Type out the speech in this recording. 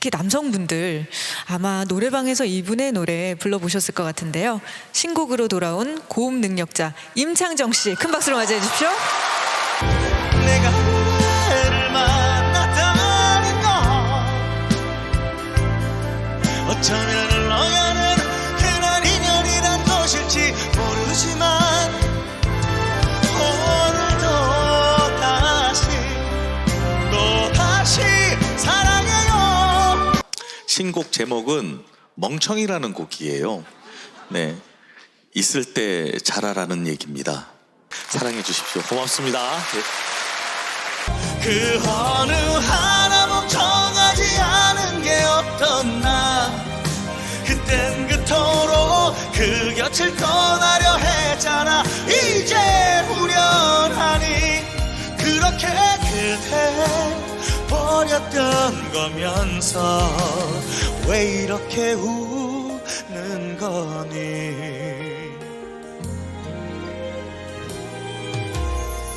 특히 남성분들 아마 노래방에서 이분의 노래 불러보셨을 것 같은데요. 신곡으로 돌아온 고음 능력자 임창정 씨 큰 박수로 맞이해 주십시오. 내가 후회를 만났다는 건 어쩌면 흘러가는 신곡 제목은 멍청이라는 곡이에요. 네. 있을 때 잘하라는 얘기입니다. 사랑해 주십시오. 고맙습니다. 네. 그 어느 하나 멍청하지 않은 게 없던나 그땐 그토록 그 곁을 떠 버렸던 거면서 왜 이렇게 우는 거니